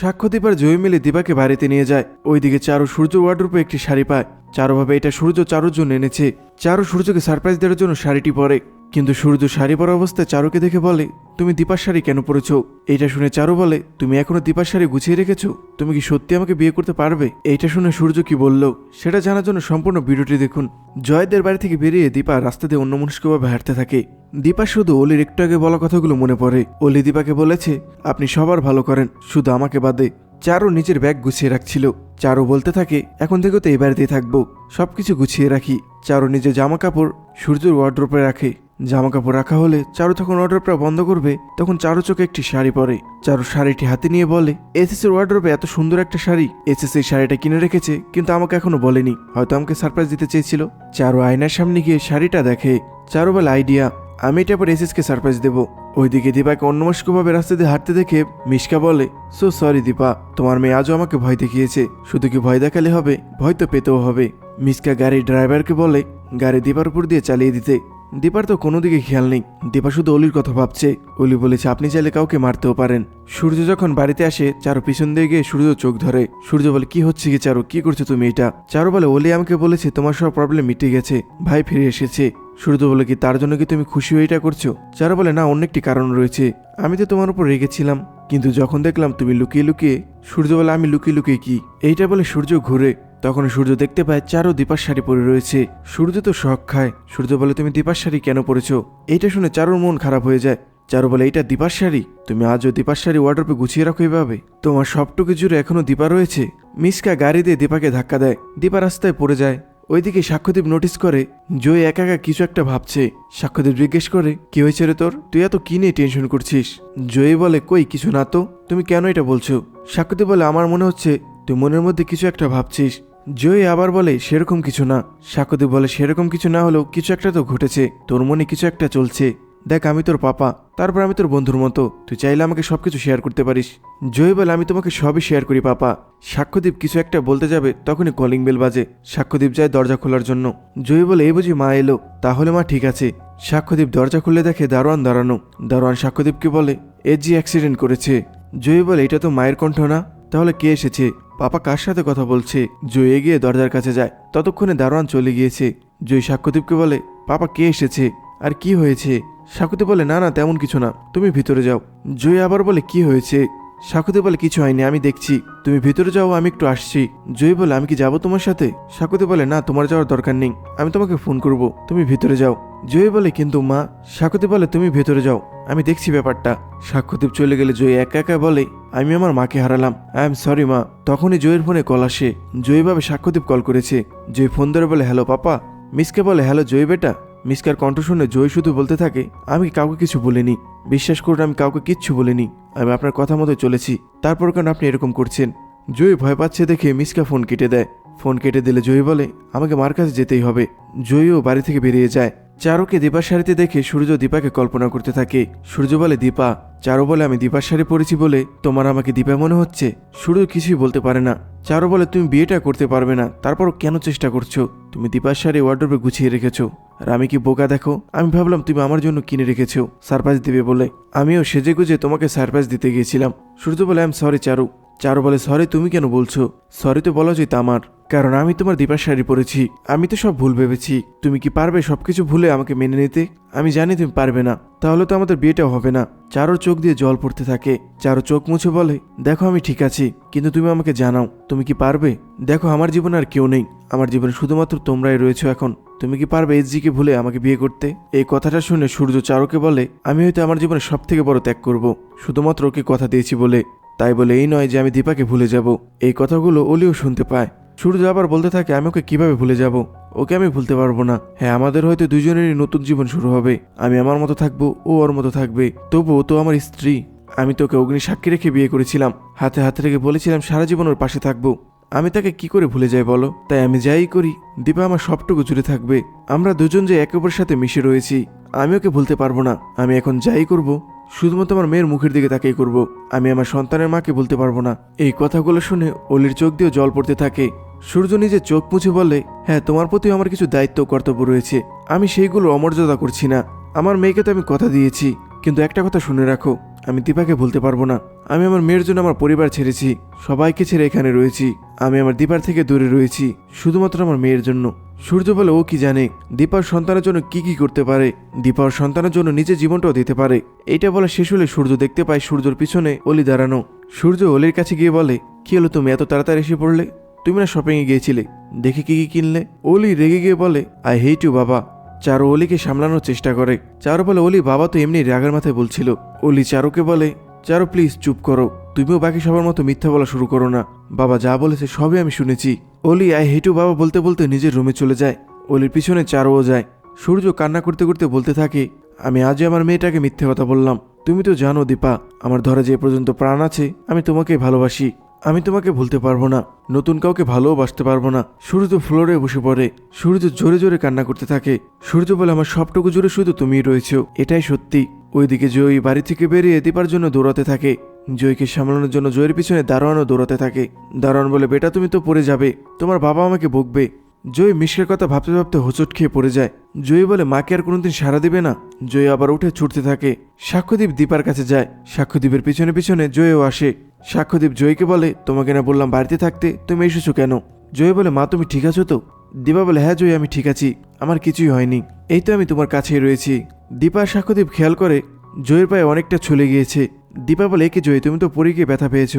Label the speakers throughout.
Speaker 1: সাক্ষ্যদীপ দিবার জয়ী মিলে দিবাকে বাড়িতে নিয়ে যায়। ওইদিকে চারু সূর্য ওয়ার্ডরূপে একটি শাড়ি পায়। চারুভাবে এটা সূর্য চারুর জন্য এনেছে। চারু সূর্যকে সারপ্রাইজ দেওয়ার জন্য শাড়িটি পরে। কিন্তু সূর্য শাড়ি পরা অবস্থায় চারুকে দেখে বলে, তুমি দীপার শাড়ি কেন পরেছো? এইটা শুনে চারু বলে, তুমি এখনও দীপার শাড়ি গুছিয়ে রেখেছো? তুমি কি সত্যি আমাকে বিয়ে করতে পারবে? এইটা শুনে সূর্য কি বলল, সেটা জানার জন্য সম্পূর্ণ ভিডিওটি দেখুন। জয়দের বাড়ি থেকে বেরিয়ে দীপা রাস্তা দিয়ে অন্যমনস্কভাবে হাঁটতে থাকে। দীপা শুধু অলির একটু আগে বলা কথাগুলো মনে পড়ে। অলি দীপাকে বলেছে, আপনি সবার ভালো করেন, শুধু আমাকে বাদে চারু নিজের ব্যাগ গুছিয়ে রাখছিল। চারু বলতে থাকে, এখন থেকে তো এই বাড়িতেই থাকব, সবকিছু গুছিয়ে রাখি। চারু নিজের জামা কাপড় সূর্যের ওয়ার্ড্রোপে রাখে। জামা কাপড় রাখা হলে চারু তখন ওয়ার্ড্রোপটা বন্ধ করবে, তখন চারু চোখে একটি শাড়ি পরে। চারু শাড়িটি হাতে নিয়ে বলে এসএসের ওয়ার্ড্রোপে এত সুন্দর একটা শাড়ি। এসএস এই শাড়িটা কিনে রেখেছে, কিন্তু আমাকে এখনও বলেনি। হয়তো আমাকে সারপ্রাইজ দিতে চেয়েছিল। চারু আয়নার সামনে গিয়ে শাড়িটা দেখে, চারু বলে, আইডিয়া, আমি এটা পর এসএসকে সারপ্রাইজ দেবো। ওইদিকে দীপাকে অন্যমস্কভাবে রাস্তা দিয়ে হাঁটতে দেখে মিশকা বলে সো সরি দীপা, তোমার মেয়ে আজও আমাকে ভয় দেখিয়েছে। শুধু কি ভয় দেখালে হবে? ভয় তো পেতেও হবে। মিসকা গাড়ির ড্রাইভারকে বলে, গাড়ি দীপার উপর দিয়ে চালিয়ে দিতে। দীপার তো কোনো দিকে খেয়াল নেই। দীপা শুধু অলির কথা ভাবছে। অলি বলেছে, আপনি চাইলে কাউকে মারতেও পারেন। সূর্য যখন বাড়িতে আসে, চারু পিছন দিয়ে গিয়ে সূর্য চোখ ধরে। সূর্য বলে, কি হচ্ছে কি চারু? কি করছ তুমি এটা? চারু বলে, অলি আমাকে বলেছে, তোমার সব প্রবলেম মিটে গেছে। ভাই ফিরে এসেছে। সূর্য বলে, কি, তার জন্য কি তুমি খুশি হয়ে এটা করছ? চারু বলে, না, অন্য একটি কারণ রয়েছে। আমি তো তোমার উপর রেগেছিলাম। কিন্তু যখন দেখলাম তুমি লুকিয়ে লুকিয়ে সূর্য বলে, আমি লুকিয়ে লুকিয়ে কি? এইটা বলে সূর্য ঘুরে। তখন সূর্য দেখতে পায় চারও দীপার শাড়ি পরে রয়েছে। সূর্য তো শখ খায়। সূর্য বলে, তুমি দীপার শাড়ি কেন পরেছো? এইটা শুনে চারুর মন খারাপ হয়ে যায়। চারু বলে, এইটা দীপার শাড়ি? তুমি আজও দীপার শাড়ি ওয়ার্ড্রপে গুছিয়ে রাখো এভাবে? তোমার সবটুকু জুড়ে এখনও দীপা রয়েছে? মিসকা গাড়ি দিয়ে দীপাকে ধাক্কা দেয়। দীপা রাস্তায় পড়ে যায়। ওইদিকে সাক্ষ্যদীপ নোটিস করে জয় একা একা কিছু একটা ভাবছে। সাক্ষ্যদীপ জিজ্ঞেস করে, কি হয়েছে রে তোর? তুই এত কি নিয়ে টেনশন করছিস? জয় বলে, কই, কিছু না তো। তুমি কেন এটা বলছো? সাক্ষ্যদীপ বলে, আমার মনে হচ্ছে, তুই মনের মধ্যে কিছু একটা ভাবছিস। জয় আবার বলে, সেরকম কিছু না। সাক্ষ্যদীপ বলে, সেরকম কিছু না হলেও কিছু একটা তো ঘটেছে। তোর মনে কিছু একটা চলছে। দেখ, আমি তোর পাপা। তারপর আমি তোর বন্ধুর মতো। তুই চাইলে আমাকে সবকিছু শেয়ার করতে পারিস। জয় বলে, আমি তোমাকে সবই শেয়ার করি, পাপা। সাক্ষ্যদীপ কিছু একটা বলতে যাবে, তখনই কলিং বেল বাজে। সাক্ষ্যদীপ যায় দরজা খোলার জন্য। জয় বলে, এই বুঝি মা এলো। তাহলে মা ঠিক আছে। সাক্ষ্যদীপ দরজা খুলে দেখে দারোয়ান দাঁড়ানো। দারোয়ান সাক্ষ্যদীপকে বলে, এ জি অ্যাক্সিডেন্ট করেছে। জয় বলে, এটা তো মায়ের কণ্ঠ না? তাহলে কে এসেছে? পাপা কার সাথে কথা বলছে? জয় এগিয়ে দরজার কাছে যায়। ততক্ষণে দারোয়ান চলে গিয়েছে। জয় সাক্ষ্যদীপকে বলে, পাপা, কে এসেছে? আর কি হয়েছে? সাকুতি বলে, না না, তেমন কিছু না। তুমি ভিতরে যাও। জয় আবার বলে, কি হয়েছে? সাকুতে বলে, কিছু হয়নি, আমি দেখছি। তুমি ভিতরে যাও, আমি একটু আসছি। জয় বলে, আমি কি যাব তোমার সাথে? সাকুতে বলে, না, তোমার যাওয়ার দরকার নেই। আমি তোমাকে ফোন করব, তুমি ভিতরে যাও। জয় বলে, কিন্তু মা, সাকুতে বলে, তুমি ভেতরে যাও, আমি দেখছি ব্যাপারটা। সাক্ষ্যদীপ চলে গেলে জয় একা একা বলে, আমি আমার মাকে হারালাম। আই এম সরি মা। তখনই জয়ের ফোনে কল আসে। জয়ভাবে সাক্ষ্যদীপ কল করেছে। জয় ফোন ধরে বলে, হ্যালো, পাপা। মিসকে বলে, হ্যালো জয় বেটা। মিসকার কণ্ঠ শুনে জয় শুধু বলতে থাকে, আমি কাউকে কিছু বলিনি। বিশ্বাস করুন, আমি কাউকে কিচ্ছু বলিনি। আমি আপনার কথা মতো চলেছি। তারপর কেন আপনি এরকম করছেন? জয় ভয় পাচ্ছে দেখে মিসকা ফোন কেটে দেয়। ফোন কেটে দিলে জয় বলে, আমাকে মার কাছে যেতেই হবে। জয়ও বাড়ি থেকে বেরিয়ে যায়। চারুকে দীপার শাড়িতে দেখে সূর্য দীপাকে কল্পনা করতে থাকে, সূর্য বলে, দীপা, চারু বলে, আমি দীপার শাড়ি পরেছি বলে তোমার আমাকে দীপা মনে হচ্ছে? সূর্য কিছুই বলতে পারে না। চারু বলে, তুমি বিয়েটা করতে পারবে না, তারপর কেন চেষ্টা করছ? তুমি দীপার শাড়ি ওয়ার্ড্রোবে গুছিয়ে রেখেছো। আর আমি কি বোকা, দেখো? আমি ভাবলাম তুমি আমার জন্য কিনে রেখেছো, সারপ্রাইজ দিবে বলে। আমিও সেজে গুজে তোমাকে সারপ্রাইজ দিতে গিয়েছিলাম। সূর্য বলে আম সরি, চারু। চারু বলে, সরি, তুমি কেন বলছো? সরি তো বলা উচিত আমার। কারণ আমি তোমার দীপার শাড়ি পরেছি। আমি তো সব ভুল ভেবেছি। তুমি কি পারবে সবকিছু ভুলে আমাকে মেনে নিতে? আমি জানি তুমি পারবে না। তাহলে তো আমাদের বিয়েটাও হবে না। চারো চোখ দিয়ে জল পড়তে থাকে। চারো চোখ মুছে বলে, দেখো, আমি ঠিক আছি। কিন্তু তুমি আমাকে জানাও, তুমি কি পারবে? দেখো, আমার জীবনে আর কেউ নেই। আমার জীবনে শুধুমাত্র তোমরাই রয়েছো এখন। তুমি কি পারবে এস এসজিকে ভুলে আমাকে বিয়ে করতে? এই কথাটা শুনে সূর্য চারুকে বলে, আমি হয়তো আমার জীবনে সব থেকে বড় ত্যাগ করব। শুধুমাত্র ওকে কথা দিয়েছি বলে। তাই বলে এই নয় যে আমি দীপাকে ভুলে যাব। এই কথাগুলো অলিও শুনতে পায়। সূর্য আবার বলতে থাকে, আমি ওকে কীভাবে ভুলে যাব? ওকে আমি ভুলতে পারব না। হ্যাঁ আমাদের হয়তো দুজনেরই নতুন জীবন শুরু হবে। আমি আমার মতো থাকব, ও ওর মতো থাকবে। তবুও তো আমার স্ত্রী। আমি তোকে অগ্নি সাক্ষী রেখে বিয়ে করেছিলাম। হাতে হাতে রেখে বলেছিলাম সারা জীবন ওর পাশে থাকব। আমি তাকে কি করে ভুলে যাই বলো? তাই আমি যাই করি। দীপা আমার সবটুকু জুড়ে থাকবে। আমরা দুজন যে একে অপরের সাথে মিশে রয়েছি, আমি ওকে ভুলতে পারব না। আমি এখন যাই করব। শুধুমাত্র আমার মেয়ের মুখের দিকে তাকিয়ে করব। আমি আমার সন্তানের মাকে বলতে পারব না। এই কথাগুলো শুনে অলির চোখ দিয়েও জল পড়তে থাকে। সূর্য নিজে চোখ মুছে বলে হ্যাঁ তোমার প্রতি আমার কিছু দায়িত্ব কর্তব্য রয়েছে। আমি সেইগুলো অমর্যাদা করছি না। আমার মেয়েকে তো আমি কথা দিয়েছি। কিন্তু একটা কথা শুনে রাখো আমি দীপাকে ভুলতে পারব না। আমি আমার মেয়ের জন্য আমার পরিবার ছেড়েছি। সবাইকে ছেড়ে এখানে রয়েছি। আমি আমার দীপার থেকে দূরে রয়েছি, শুধুমাত্র আমার মেয়ের জন্য। সূর্য বলে ও কি জানে, দীপার সন্তানের জন্য কি কি করতে পারে? দীপার সন্তানের জন্য নিজের জীবনটাও দিতে পারে। এটা বলা শেষ হলে সূর্য দেখতে পায় সূর্যর পিছনে অলি দাঁড়ানো। সূর্য অলির কাছে গিয়ে বলে, কি হলো তুমি এত তাড়াতাড়ি এসে পড়লে? তুমি না শপিংয়ে গিয়েছিলে? দেখে কি কি কিনলে? অলি রেগে গিয়ে বলে আই হেট ইউ বাবা। চারু অলিকে সামলানোর চেষ্টা করে। চারু বলে, অলি, বাবা তো এমনি রাগের মাথায় বলছিল। অলি চারুকে বলে, চারু প্লিজ চুপ করো। তুমিও বাকি সবার মতো মিথ্যা বলা শুরু করো না। বাবা যা বলেছে সবই আমি শুনেছি। অলি আই হেটু বাবা বলতে বলতে নিজের রুমে চলে যায়। অলির পিছনে চারুও যায়। সূর্য কান্না করতে করতে বলতে থাকে, আমি আজই আমার মেয়েটাকে মিথ্যে কথা বললাম। তুমি তো জানো দীপা, আমার ধরে যে পর্যন্ত প্রাণ আছে, আমি তোমাকে ভালোবাসি। আমি তোমাকে ভুলতে পারব না, নতুন কাউকে ভালোও বাসতে পারব না। সূর্য ফ্লোরে বসে পড়ে, সূর্য জোরে জোরে কান্না করতে থাকে। সূর্য বলে, আমার সবটুকু জোরে শুধু তুমিই রয়েছো। এটাই সত্যি। ওইদিকে জয়ী বাড়ি থেকে বেরিয়ে দীপার জন্য দৌড়াতে থাকে। জয়কে সামলানোর জন্য জয়ের পিছনে দারোয়ানও দৌড়াতে থাকে। দারোয়ান বলে, বেটা, তুমি তো পড়ে যাবে। তোমার বাবা আমাকে বকবে। জয় মিশকের কথা ভাবতে ভাবতে হোঁচট খেয়ে পড়ে যায়। জয়ী বলে, মাকে আর কোনোদিন সাড়া দিবে না। জয় আবার উঠে ছুটতে থাকে। সাক্ষ্যদীপ দীপার কাছে যায়। সাক্ষ্যদীপের পিছনে পিছনে জয়ও আসে। সাক্ষ্যদীপ জয়কে বলে, তোমাকে না বললাম বাড়িতে থাকতে, তুমি এসেছ কেন? জয় বলে, মা, তুমি ঠিক আছো তো? দীপা বলে হ্যাঁ জয়, আমি ঠিক আছি। আমার কিছুই হয়নি। এই তো আমি তোমার কাছেই রয়েছি। দীপা সাক্ষ্যদীপ খেয়াল করে, জয়ের পায়ে অনেকটা ছুলে গিয়েছে। দীপা বলে একে জয়, তুমি তো পড়ে গিয়ে ব্যথা পেয়েছ।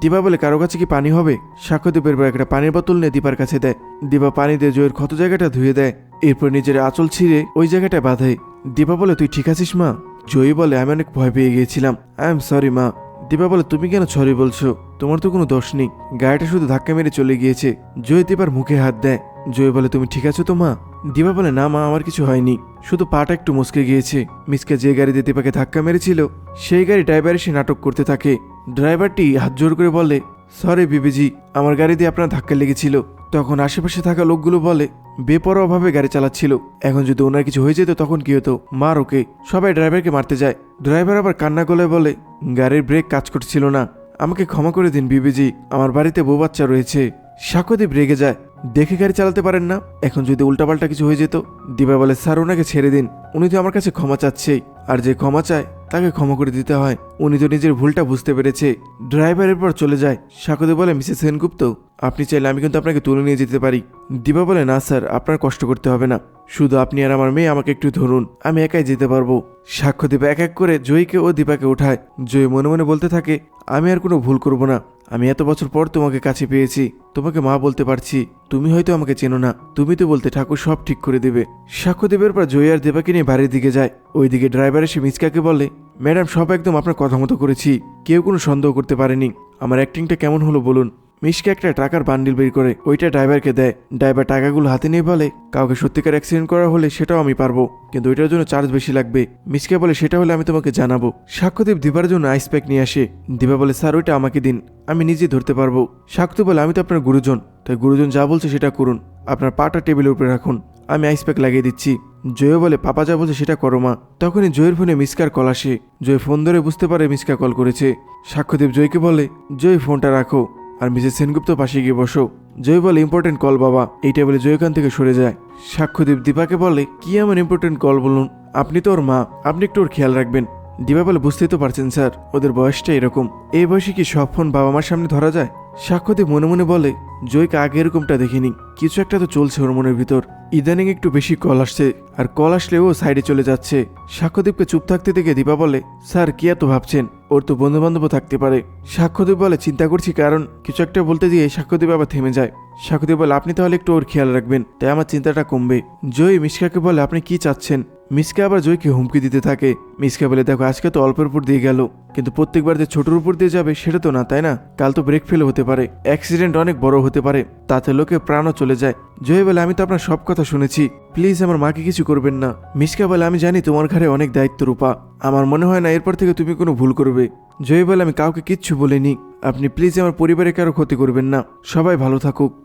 Speaker 1: দীপা বলে কারও কাছে কি পানি হবে? সাক্ষ্যদীপের পর একটা পানির বোতল নিয়ে দীপার কাছে দেয়। দীপা পানি দিয়ে জয়ের ক্ষত জায়গাটা ধুয়ে দেয়। এরপর নিজের আঁচল ছিঁড়ে ওই জায়গাটা বাঁধে। দীপা বলে, তুই ঠিক আছিস, মা? জয়ী বলে, আমি অনেক ভয় পেয়ে গিয়েছিলাম। আই এম সরি, মা। দীপা বলে, তুমি কেন সরি বলছো? তোমার তো কোনো দোষ নেই। গাড়িটা শুধু ধাক্কা মেরে চলে গিয়েছে। জয় দীপার মুখে হাত দেয়। জয় বলে, তুমি ঠিক আছো তো, মা? দীপা বলে, না মা, আমার কিছু হয়নি। শুধু পাটা একটু মুসকে গিয়েছে। মিসকে যে গাড়িতে দীপাকে ধাক্কা মেরেছিল, সেই গাড়ি ড্রাইভার এসে নাটক করতে থাকে। ড্রাইভারটি হাত জোর করে বলে, সরি বিবিজি, আমার গাড়ি দিয়ে আপনার ধাক্কা লেগেছিল। তখন আশেপাশে থাকা লোকগুলো বলে, বেপরোয়াভাবে গাড়ি চালাচ্ছিল। এখন যদি ওনার কিছু হয়ে যেত, তখন কি হতো? মার ওকে। সবাই ড্রাইভারকে মারতে যায়। ড্রাইভার আবার কান্না গলায় বলে, গাড়ির ব্রেক কাজ করছিল না। আমাকে ক্ষমা করে দিন বিবিজি, আমার বাড়িতে বউ বাচ্চা রয়েছে। সাক্ষ্যদীপ রেগে যায়। দেখে গাড়ি চালাতে পারেন না। এখন যদি উল্টাপাল্টা কিছু হয়ে যেত, দিবা বলে, স্যার, ওনাকে ছেড়ে দিন। উনি তো আমার কাছে ক্ষমা চাচ্ছেই। আর যে ক্ষমা চায়, তাকে ক্ষমা করে দিতে হয়। উনি তো নিজের ভুলটা বুঝতে পেরেছে। ড্রাইভারের পর চলে যায়। সাকুদে বলে, মিসেস সেনগুপ্ত, আপনি চাইলে আমি কিন্তু আপনাকে তুলে নিয়ে যেতে পারি। দিবা বলে, না স্যার, আপনার কষ্ট করতে হবে না। শুধু আপনি আর আমার মেয়ে আমাকে একটু ধরুন। আমি একাই যেতে পারব। সাক্ষ্য এক এক করে জয়ীকে ও দীপাকে ওঠায় জয়ী মনে মনে বলতে থাকে, আমি আর কোনো ভুল করব না। আমি এত বছর পর তোমাকে কাছে পেয়েছি। তোমাকে মা বলতে পারছি। তুমি হয়তো আমাকে চেনো না। তুমি তো বলতে ঠাকুর সব ঠিক করে দেবে। সাক্ষ্যদেবের পর জয় আর দেবাকে নিয়ে বাড়ির দিকে যায়। ওইদিকে ড্রাইভার এসে মিসকাকে বলে ম্যাডাম, সব একদম আপনার কথা মতো করেছি। কেউ কোনো সন্দেহ করতে পারেনি। আমার অ্যাক্টিংটা কেমন হলো বলুন? মিশকে একটা টাকার বান্ডিল বের করে ওইটা ড্রাইভারকে দেয়। ড্রাইভার টাকাগুলো হাতে নিয়ে বলে, কাউকে সত্যিকার অ্যাক্সিডেন্ট করা হলে সেটাও আমি পারব, কিন্তু ওইটার জন্য চার্জ বেশি লাগবে। মিসকে বলে, সেটা হলে আমি তোমাকে জানাব। সাক্ষ্যদীপ দিবার জন্য আইস প্যাক নিয়ে আসে। দিবা বলে, স্যার, ওইটা আমাকে দিন, আমি নিজে ধরতে পারব। সাক্ষ্য বলে, আমি তো আপনার গুরুজন, তাই গুরুজন যা বলছে সেটা করুন। আপনার পাটা টেবিলের উপরে রাখুন, আমি আইস প্যাক লাগিয়ে দিচ্ছি। জয় বলে পাপা যা বলছে সেটা করো মা। তখনই জয়ের ফোনে মিসকার কল আসে। জয় ফোন ধরে বুঝতে পারে মিসকা কল করেছে। সাক্ষ্যদেব জয়কে বলে, জয়, ফোনটা রাখো। আর মিসেস সেনগুপ্ত পাশে গিয়ে বসো। জয় বলে, ইম্পর্টেন্ট কল বাবা। এই টেবিলে জয় এখান থেকে সরে যায়। সাক্ষ্যদীপ দীপাকে বলে, কি এমন ইম্পর্টেন্ট কল বলুন? আপনি তো ওর মা। আপনি একটু ওর খেয়াল রাখবেন। দিবা বলে, বুঝতেই তো পারছেন স্যার, ওদের বয়সটা এরকম। এই বয়সে কি সব ফোন বাবা মার সামনে ধরা যায়? সাক্ষ্যদীপ মনে মনে বলে, জয়কে আগে এরকমটা দেখিনি। কিছু একটা তো চলছে ওর মনের ভিতর। ইদানিং একটু বেশি কল আসছে, আর কল আসলেও সাইডে চলে যাচ্ছে। সাক্ষ্যদীপকে চুপ থাকতে দেখে দীপা বলে, স্যার, কি এত ভাবছেন? ওর তো বন্ধু বান্ধবও থাকতে পারে। সাক্ষ্যদীপ বলে চিন্তা করছি কারণ কিছু একটা বলতে গিয়ে সাক্ষ্যদীপ আবার থেমে যায়। সাক্ষ্যদীপ বলে, আপনি তাহলে একটু ওর খেয়াল রাখবেন, তাই আমার চিন্তাটা কমবে। জয় মিশকাকে বলে, আপনি কি চাচ্ছেন? মিসকা আবার জয়কে হুমকি দিতে থাকে। মিসকা বলে, দেখো, আজকে তো অল্পের উপর দিয়ে গেল, কিন্তু প্রত্যেকবার যে ছোটোর উপর দিয়ে যাবে, সেটা তো না, তাই না? কাল তো ব্রেক ফেল হতে পারে অ্যাক্সিডেন্ট অনেক বড় হতে পারে। তাতে লোকে প্রাণও চলে যায়। জয় বলে, আমি তো আপনার সব কথা শুনেছি। প্লিজ আমার মাকে কিছু করবেন না। মিসকা বলে, আমি জানি তোমার ঘরে অনেক দায়িত্ব, রূপা। আমার মনে হয় না এরপর থেকে তুমি কোনো ভুল করবে। জয় বলে, আমি কাউকে কিচ্ছু বলিনি। আপনি প্লিজ আমার পরিবারে কারও ক্ষতি করবেন না। সবাই ভালো থাকুক।